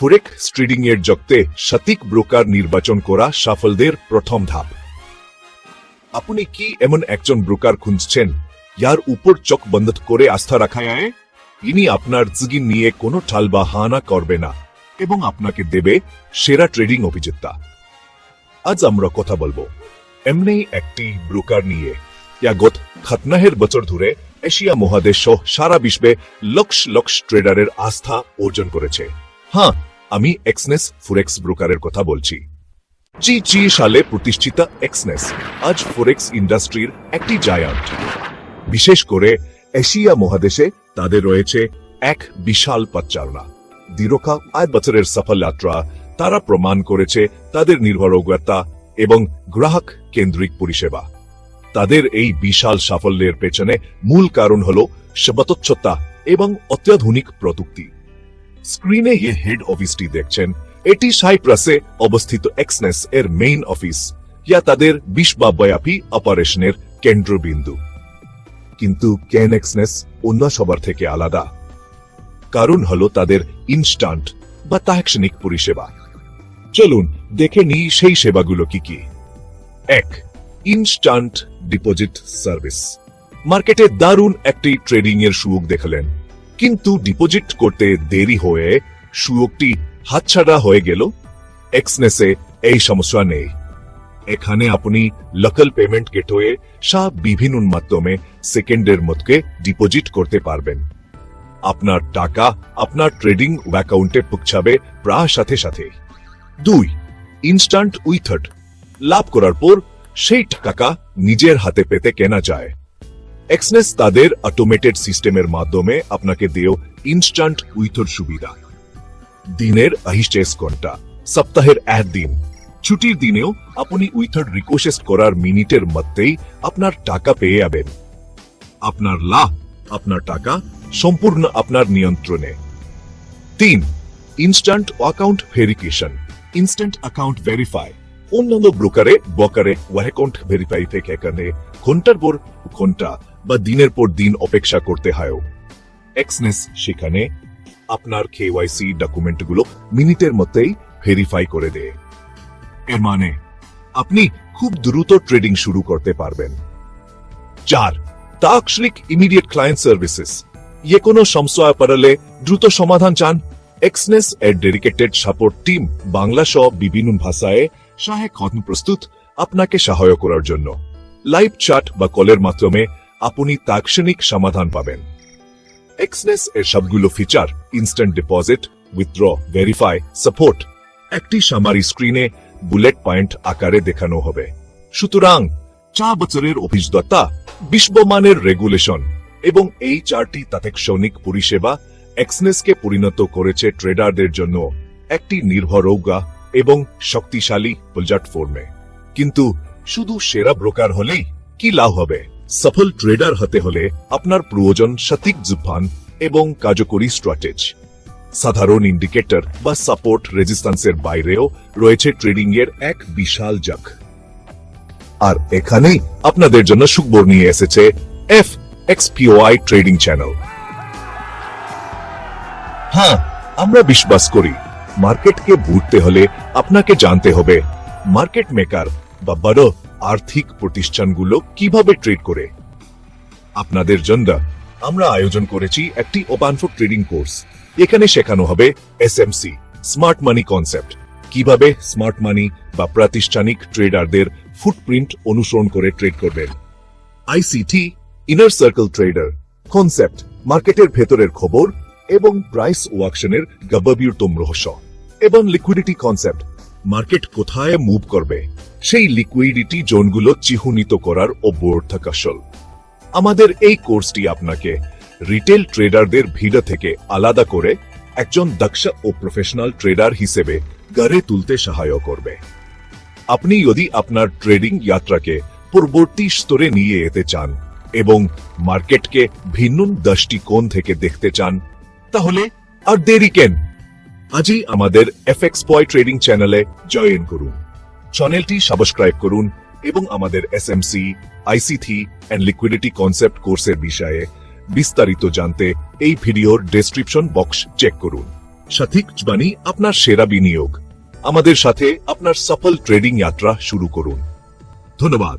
ফুরেক স্ট্রিডিং এর জগতে সঠিক ব্রোকার নির্বাচন করা সাফল্যের প্রথম ধাপ। আপনি কি এমন একজন ব্রোকার খুঁজছেন? যার উপর চোখ বন্ধ করে আস্থা রাখা যায়? ইনি আপনার জিগিন নিয়ে কোনো ঠাল বা হানা করবে না এবং আপনাকে দেবে সেরা ট্রেডিং অভিযোক্তা আজ আমরা কথা বলব এমনি একটি ব্রোকার নিয়ে। যা গত খাতনাহের বছর ধরে এশিয়া মহাদেশ সহ সারা বিশ্বে লক্ষ লক্ষ ট্রেডারের আস্থা অর্জন করেছে। হ্যাঁ আমি এক্সনেস ফোরেক্স ব্রোকারের কথা বলছি। জি জি সালে প্রতিষ্ঠিত এক্সনেস আজ ফোরেক্স ইন্ডাস্ট্রির একটি জায়ান্ট বিশেষ করে এশিয়া মহাদেশে তাদের রয়েছে এক বিশাল পথচারণা দীর্ঘ আট বছরের সফল যাত্রা তারা প্রমাণ করেছে তাদের নির্ভরযোগ্যতা এবং গ্রাহক কেন্দ্রিক পরিষেবা। তাদের এই বিশাল সাফল্যের পেছনে মূল কারণ হল সবতচ্ছতা এবং অত্যাধুনিক প্রযুক্তি। স্ক্রিনে যে হেড অফিসটি দেখছেন। এটি সাইপ্রাসে অবস্থিত এক্সনেস এর মেইন অফিস যা তাদের বিশ্বব্যাপী অপারেশনের কেন্দ্রবিন্দু। কিন্তু কেন এক্সনেস অন্য সবার থেকে আলাদা? কারণ হলো তাদের ইনস্ট্যান্ট বা তাৎক্ষণিক পরিষেবা। চলুন দেখে নিই সেই সেবাগুলো কি কি। এক ইনস্ট্যান্ট ডিপোজিট সার্ভিস মার্কেটে দারুণ একটি ট্রেডিং এর সুযোগ দেখালেন। কিন্তু ডিপোজিট করতে দেরি হয়ে সুযোগটি হাতছাড়া হয়ে গেল। এক্সনেসে এই সমস্যা নেই। এখানে আপনি লোকাল পেমেন্ট গেটওয়ে সব বিভিন্ন মাধ্যমে সেকেন্ডের মধ্যে ডিপোজিট করতে পারবেন। আপনার টাকা আপনার ট্রেডিং অ্যাকাউন্টে পৌঁছাবে প্রায় সাথে সাথে। দুই ইনস্ট্যান্ট উইথড লাভ করার পর সেই টাকা নিজের হাতে পেতে কেনা যায়। এক্সনেস তাদের অটোমেটেড সিস্টেমের মাধ্যমে আপনাকে দেও ইনস্ট্যান্ট উইথড সুবিধা। দিনের আহিষ্টেস ঘণ্টা, সপ্তাহের এক দিন। ছুটির দিনেও আপনি উইথড রিকোয়েস্ট করার মিনিটের মধ্যেই আপনার টাকা পেয়ে যাবেন। আপনার লাভ, আপনার টাকা সম্পূর্ণ আপনার নিয়ন্ত্রণে। তিন instant account verification instant account verify অন্যান্য ব্রোকারে বকারে অ্যাকাউন্ট ভেরিফাই থেকে এখানে ঘণ্টার পর ঘণ্টা বা দিনের পর দিন অপেক্ষা করতে হয়। এক্সনেস সেখানে আপনার কেওয়াইসি ডকুমেন্টগুলো মিনিটের মধ্যেই ভেরিফাই করে দেয়। এর মানে আপনি খুব দ্রুত ট্রেডিং শুরু করতে পারবেন। চার তাৎক্ষণিক ইমিডিয়েট ক্লায়েন্ট সার্ভিসেস যে কোনো সমস্যা পড়লে দ্রুত সমাধান চান। এক্সনেস এর ডেডিকেটেড সাপোর্ট টিম বাংলা সহ বিভিন্ন ভাষায় সহায়ক হন প্রস্তুত আপনাকে সহায় করার জন্য। লাইভ চ্যাট বা কলের মাধ্যমে আপনি তাৎক্ষণিক সমাধান পাবেন। এক্সনেস এর সবগুলো feature instant deposit withdraw verify support একটি সামারি স্ক্রিনে বুলেট পয়েন্ট আকারে দেখানো হবে। সুতরাং চা বছরের অভিজ্ঞতা, বিশ্বমানের রেগুলেশন এবং এই চারটি তাৎক্ষণিক পরিষেবা এক্সনেসকে পরিণত করেছে ট্রেডারদের জন্য একটি নির্ভরযোগ্য এবং শক্তিশালী প্ল্যাটফর্মে কিন্তু শুধু সেরা ব্রোকার হলেই কি লাভ হবে? সফল ট্রেডার হতে হলে আপনার প্রয়োজন সঠিক জুফান এবং কার্যকরী স্ট্র্যাটেজ সাধারণ ইন্ডিকেটর বা সাপোর্ট রেজিস্ট্যান্সের বাইরেও রয়েছে ট্রেডিং এর এক বিশাল জাক আর এখানেই আপনাদের জন্য সুখবর নিয়ে এসেছে এফ এক্সপিওআই ট্রেডিং চ্যানেল হ্যাঁ আমরা বিশ্বাস করি মার্কেটকে বুঝতে হলে আপনাকে জানতে হবে, মার্কেট মেকার বা বড় আর্থিক প্রতিষ্ঠানগুলো কীভাবে ট্রেড করে। আপনাদের জন্য আমরা আয়োজন করেছি একটি ট্রেডিং কোর্স। এখানে শেখানো হবে এসএমসি স্মার্ট মানি কনসেপ্ট। কীভাবে স্মার্ট মানি বা প্রাতিষ্ঠানিক ট্রেডারদের ফুটপ্রিন্ট অনুসরণ করে ট্রেড করবেন। ICT inner circle trader. Concept, মার্কেটের ভেতরের খবর এবং প্রাইস ওয়াকশনের গবাবিরতম রহস্য। এবং লিকুইডিটি কনসেপ্ট মার্কেট কোথায় মুভ করবে? সেই লিকুইডিটি জোনগুলো চিহ্নিত করার অভ্যর্থক আসল আমাদের এই কোর্সটি আপনাকে রিটেল ট্রেডারদের ভিড় থেকে আলাদা করে একজন দক্ষ ও প্রফেশনাল ট্রেডার হিসেবে গড়ে তুলতে সহায় করবে। আপনি যদি আপনার ট্রেডিং যাত্রাকে পূর্ববর্তী স্তরে নিয়ে যেতে চান এবং মার্কেটকে ভিন্ন দৃষ্টিকোণ থেকে দেখতে চান তাহলে আর দেরি কেন? আজই আমাদের এফএক্স পয় ট্রেডিং চ্যানেলে জয়েন করুন। চ্যানেলটি সাবস্ক্রাইব করুন এবং আমাদের SMC ICT and liquidity concept কোর্সের বিষয়ে বিস্তারিত জানতে এই ভিডিওর ডেসক্রিপশন বক্স চেক করুন। সঠিক জবানি আপনার সেরা বিনিয়োগ। আমাদের সাথে আপনার সফল ট্রেডিং যাত্রা শুরু করুন। ধন্যবাদ।